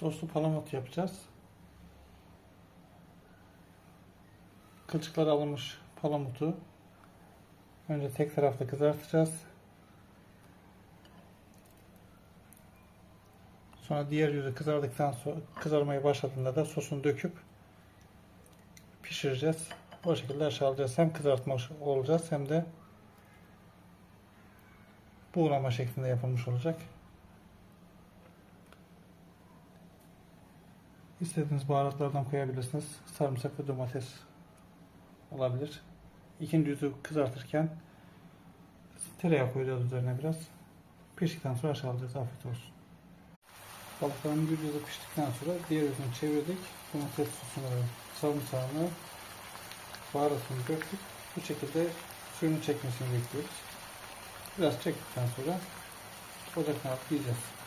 Soslu palamut yapacağız. Kılçıkları alınmış palamutu önce tek tarafta kızartacağız. Sonra diğer yüzü kızardıktan sonra kızarmaya başladığında da sosunu döküp pişireceğiz. O şekilde aşağılayacağız. Hem kızartmış olacağız hem de buğulama şeklinde yapılmış olacak. İstediğiniz baharatlardan koyabilirsiniz. Sarımsak ve domates olabilir. İkinci yüzü kızartırken tereyağı koyacağız üzerine biraz. Piştikten sonra aşağılayacağız. Afiyet olsun. Balıkların bir yüzü piştikten sonra diğer yüzünü çevirdik. Domates sosunu sarımsağını baharatını döktük. Bu şekilde suyunu çekmesini bekliyoruz. Biraz çektikten sonra ocaktan alıp.